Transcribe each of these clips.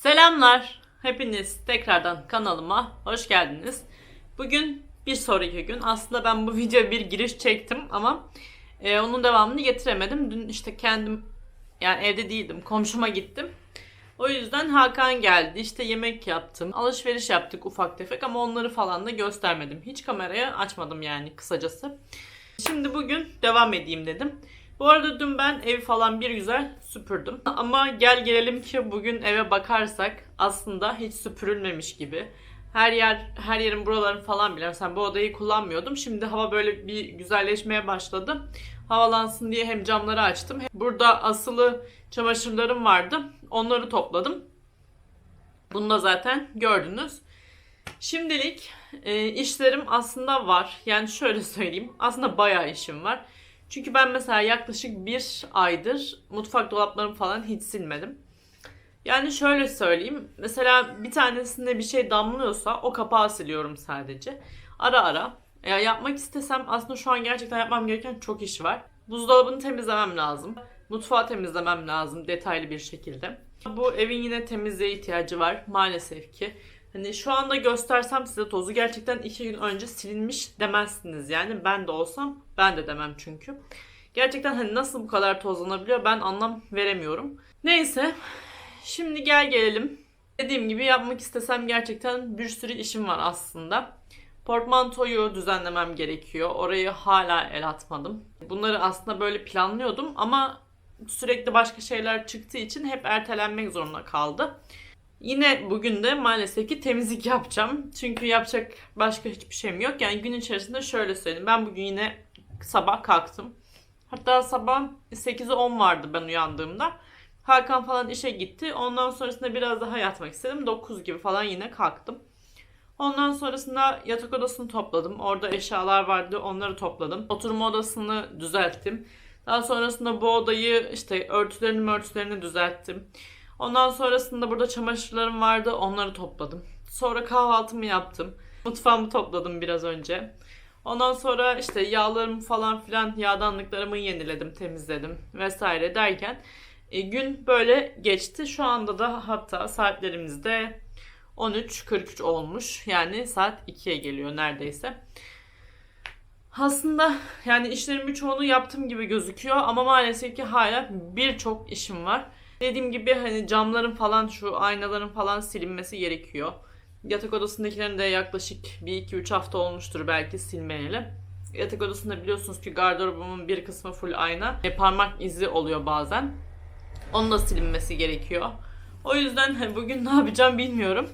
Selamlar. Hepiniz tekrardan kanalıma hoş geldiniz. Bugün bir sonraki gün. Aslında ben bu videoya bir giriş çektim ama e, onun devamını getiremedim. Dün işte kendim yani evde değildim. Komşuma gittim. O yüzden Hakan geldi. İşte yemek yaptım. Alışveriş yaptık ufak tefek ama onları falan da göstermedim. Hiç kameraya açmadım yani kısacası. Şimdi bugün devam edeyim dedim. Bu arada dün ben evi falan bir güzel süpürdüm. Ama gel gelelim ki bugün eve bakarsak aslında hiç süpürülmemiş gibi. Her yer, her yerin buraların falan bile. Mesela bu odayı kullanmıyordum. Şimdi hava böyle bir güzelleşmeye başladı. Havalansın diye hem camları açtım. Burada asılı çamaşırlarım vardı. Onları topladım. Bunu da zaten gördünüz. Şimdilik e, işlerim aslında var. Yani şöyle söyleyeyim. Aslında bayağı işim var. Çünkü ben mesela yaklaşık bir aydır mutfak dolaplarımı falan hiç silmedim. Yani şöyle söyleyeyim. Mesela bir tanesinde bir şey damlıyorsa o kapağı siliyorum sadece. Ara ara. Ya yapmak istesem aslında şu an gerçekten yapmam gereken çok iş var. Buzdolabını temizlemem lazım. Mutfağı temizlemem lazım detaylı bir şekilde. Bu evin yine temizliğe ihtiyacı var maalesef ki. Hani şu anda göstersem size tozu gerçekten iki gün önce silinmiş demezsiniz. Yani ben de olsam ben de demem çünkü. Gerçekten hani nasıl bu kadar tozlanabiliyor ben anlam veremiyorum. Neyse şimdi gel gelelim. Dediğim gibi yapmak istesem gerçekten bir sürü işim var aslında. Portmantoyu düzenlemem gerekiyor. Orayı hala el atmadım. Bunları aslında böyle planlıyordum ama sürekli başka şeyler çıktığı için hep ertelenmek zorunda kaldı. Yine bugün de maalesef ki temizlik yapacağım. Çünkü yapacak başka hiçbir şeyim yok. Yani gün içerisinde şöyle söyleyeyim. Ben bugün yine sabah kalktım. Hatta sabah 8'e 10 vardı ben uyandığımda. Hakan falan işe gitti. Ondan sonrasında biraz daha yatmak istedim. 9 gibi falan yine kalktım. Ondan sonrasında yatak odasını topladım. Orada eşyalar vardı. Onları topladım. Oturma odasını düzelttim. Daha sonrasında bu odayı işte örtülerini örtülerini düzelttim. Ondan sonrasında burada çamaşırlarım vardı. Onları topladım. Sonra kahvaltımı yaptım. Mutfağımı topladım biraz önce. Ondan sonra işte yağlarımı falan filan yağdanlıklarımı yeniledim, temizledim vesaire derken e, gün böyle geçti. Şu anda da hatta saatlerimizde 13.43 olmuş. Yani saat 2'ye geliyor neredeyse. Aslında yani işlerimin çoğunu yaptım gibi gözüküyor ama maalesef ki hala birçok işim var. Dediğim gibi hani camların falan şu aynaların falan silinmesi gerekiyor. Yatak odasındakilerin de yaklaşık 1-2-3 hafta olmuştur belki silmeyeli. Yatak odasında biliyorsunuz ki gardırobumun bir kısmı full ayna. E, parmak izi oluyor bazen. Onun da silinmesi gerekiyor. O yüzden hani bugün ne yapacağım bilmiyorum.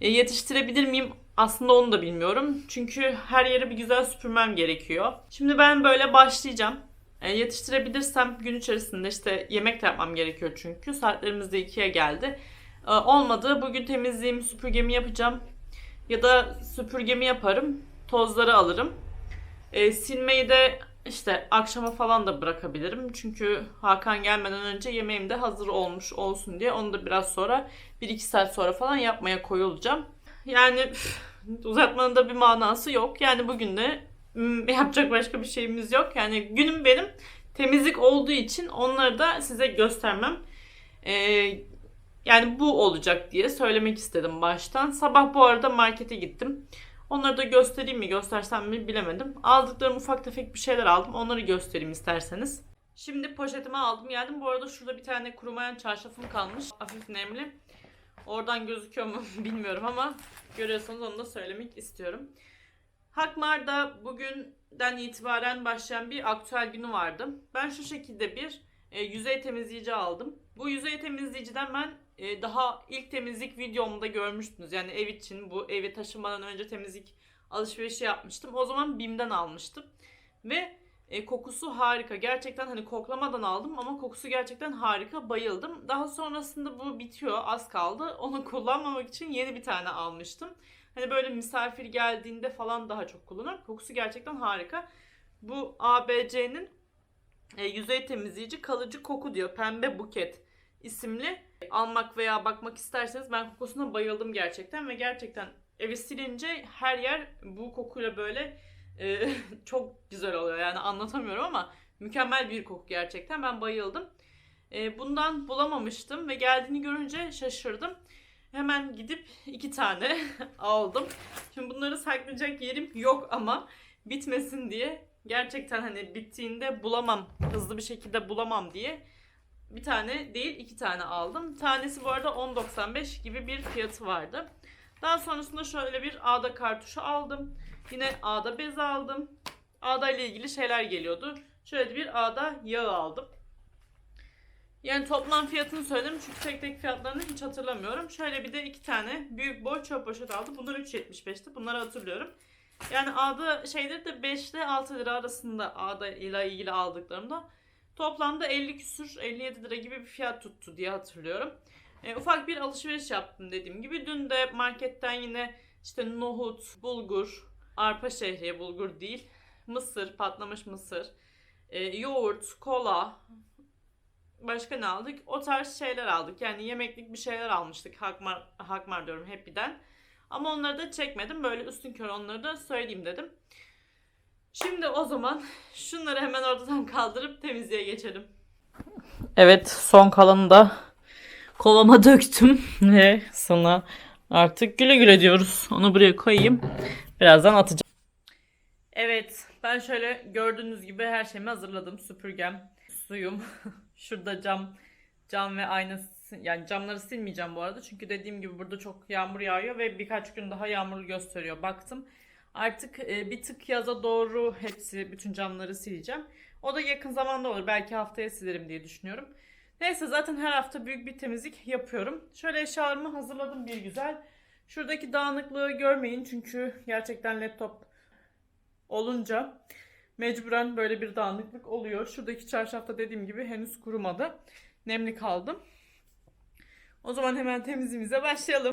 E, yetiştirebilir miyim? Aslında onu da bilmiyorum. Çünkü her yeri bir güzel süpürmem gerekiyor. Şimdi ben böyle başlayacağım. E, yetiştirebilirsem gün içerisinde işte yemek de yapmam gerekiyor çünkü. Saatlerimiz de 2'ye geldi. E, olmadı bugün temizliğimi süpürgemi yapacağım. Ya da süpürgemi yaparım. Tozları alırım. E, silmeyi de işte akşama falan da bırakabilirim. Çünkü Hakan gelmeden önce yemeğim de hazır olmuş olsun diye onu da biraz sonra 1-2 saat sonra falan yapmaya koyulacağım. Yani uzatmanın da bir manası yok. Yani bugün de yapacak başka bir şeyimiz yok. Yani günüm benim temizlik olduğu için onları da size göstermem. Ee, yani bu olacak diye söylemek istedim baştan. Sabah bu arada markete gittim. Onları da göstereyim mi göstersem mi bilemedim. Aldıklarım ufak tefek bir şeyler aldım. Onları göstereyim isterseniz. Şimdi poşetimi aldım geldim. Bu arada şurada bir tane kurumayan çarşafım kalmış. Hafif nemli. Oradan gözüküyor mu bilmiyorum ama görüyorsanız onu da söylemek istiyorum. Hakmar'da bugünden itibaren başlayan bir aktüel günü vardı. Ben şu şekilde bir e, yüzey temizleyici aldım. Bu yüzey temizleyiciden ben e, daha ilk temizlik videomda görmüştünüz. Yani ev için bu evi taşımadan önce temizlik alışverişi yapmıştım. O zaman BİM'den almıştım. Ve e, kokusu harika. Gerçekten hani koklamadan aldım ama kokusu gerçekten harika. Bayıldım. Daha sonrasında bu bitiyor. Az kaldı. Onu kullanmamak için yeni bir tane almıştım. Hani böyle misafir geldiğinde falan daha çok kullanırım. Kokusu gerçekten harika. Bu ABC'nin e, yüzey temizleyici kalıcı koku diyor. Pembe buket isimli. Almak veya bakmak isterseniz ben kokusuna bayıldım gerçekten ve gerçekten evi silince her yer bu kokuyla böyle e, çok güzel oluyor. Yani anlatamıyorum ama mükemmel bir koku gerçekten. Ben bayıldım. E, bundan bulamamıştım ve geldiğini görünce şaşırdım. Hemen gidip iki tane aldım. Şimdi bunları saklayacak yerim yok ama bitmesin diye gerçekten hani bittiğinde bulamam, hızlı bir şekilde bulamam diye bir tane değil iki tane aldım. Tanesi bu arada 10.95 gibi bir fiyatı vardı. Daha sonrasında şöyle bir ağda kartuşu aldım. Yine ağda bez aldım. Ağda ile ilgili şeyler geliyordu. Şöyle bir ağda yağı aldım. Yani toplam fiyatını söyledim çünkü tek tek fiyatlarını hiç hatırlamıyorum. Şöyle bir de iki tane büyük boy çöp poşet aldım. Bunlar 3.75'ti. Bunları hatırlıyorum. Yani ağda şeyleri de 5 ile 6 lira arasında ağda ile ilgili aldıklarımda toplamda 50 küsür 57 lira gibi bir fiyat tuttu diye hatırlıyorum. E, ufak bir alışveriş yaptım dediğim gibi. Dün de marketten yine işte nohut, bulgur, arpa şehriye bulgur değil, mısır, patlamış mısır, e, yoğurt, kola, başka ne aldık? O tarz şeyler aldık. Yani yemeklik bir şeyler almıştık. Hakmar, Hakmar diyorum Happy'den. Ama onları da çekmedim. Böyle üstün kör onları da söyleyeyim dedim. Şimdi o zaman şunları hemen ortadan kaldırıp temizliğe geçelim. Evet son kalanı da kovama döktüm ve sana artık güle güle diyoruz. Onu buraya koyayım. Birazdan atacağım. Evet ben şöyle gördüğünüz gibi her şeyimi hazırladım. Süpürgem, suyum. Şurada cam cam ve ayna yani camları silmeyeceğim bu arada. Çünkü dediğim gibi burada çok yağmur yağıyor ve birkaç gün daha yağmurlu gösteriyor. Baktım. Artık e, bir tık yaza doğru hepsi bütün camları sileceğim. O da yakın zamanda olur. Belki haftaya silerim diye düşünüyorum. Neyse zaten her hafta büyük bir temizlik yapıyorum. Şöyle eşyalarımı hazırladım bir güzel. Şuradaki dağınıklığı görmeyin çünkü gerçekten laptop olunca mecburen böyle bir dağınıklık oluyor. Şuradaki çarşafta dediğim gibi henüz kurumadı. Nemli kaldım. O zaman hemen temizliğimize başlayalım.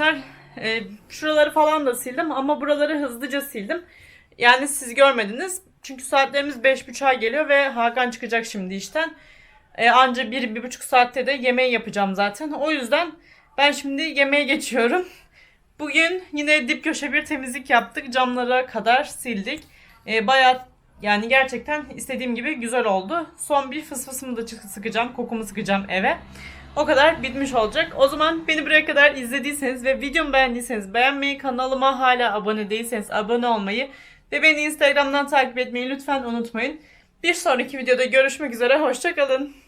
Arkadaşlar e, şuraları falan da sildim ama buraları hızlıca sildim. Yani siz görmediniz. Çünkü saatlerimiz 5.30'a geliyor ve Hakan çıkacak şimdi işten. E, anca bir, bir buçuk saatte de yemeği yapacağım zaten. O yüzden ben şimdi yemeğe geçiyorum. Bugün yine dip köşe bir temizlik yaptık. Camlara kadar sildik. E, bayağı yani gerçekten istediğim gibi güzel oldu. Son bir fısfısımı da sıkacağım. Kokumu sıkacağım eve. O kadar bitmiş olacak. O zaman beni buraya kadar izlediyseniz ve videomu beğendiyseniz beğenmeyi, kanalıma hala abone değilseniz abone olmayı ve beni Instagram'dan takip etmeyi lütfen unutmayın. Bir sonraki videoda görüşmek üzere. Hoşçakalın.